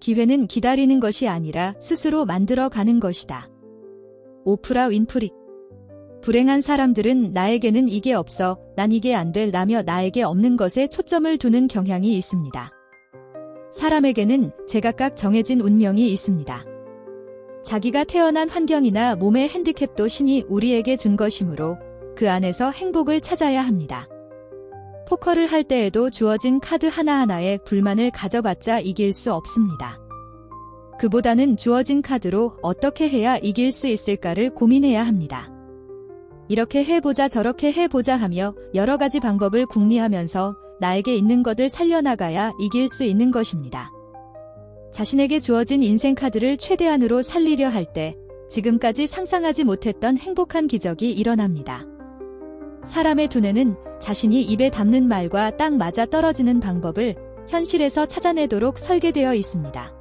기회는 기다리는 것이 아니라 스스로 만들어 가는 것이다. 오프라 윈프리. 불행한 사람들은 나에게는 이게 없어, 난 이게 안 될, 라며 나에게 없는 것에 초점을 두는 경향이 있습니다. 사람에게는 제각각 정해진 운명이 있습니다. 자기가 태어난 환경이나 몸의 핸디캡도 신이 우리에게 준 것이므로 그 안에서 행복을 찾아야 합니다. 포커를 할 때에도 주어진 카드 하나하나에 불만을 가져봤자 이길 수 없습니다. 그보다는 주어진 카드로 어떻게 해야 이길 수 있을까를 고민해야 합니다. 이렇게 해보자 저렇게 해보자 하며 여러 가지 방법을 궁리하면서 나에게 있는 것을 살려나가야 이길 수 있는 것입니다. 자신에게 주어진 인생 카드를 최대한으로 살리려 할 때 지금까지 상상하지 못했던 행복한 기적이 일어납니다. 사람의 두뇌는 자신이 입에 담는 말과 딱 맞아 떨어지는 방법을 현실에서 찾아내도록 설계되어 있습니다.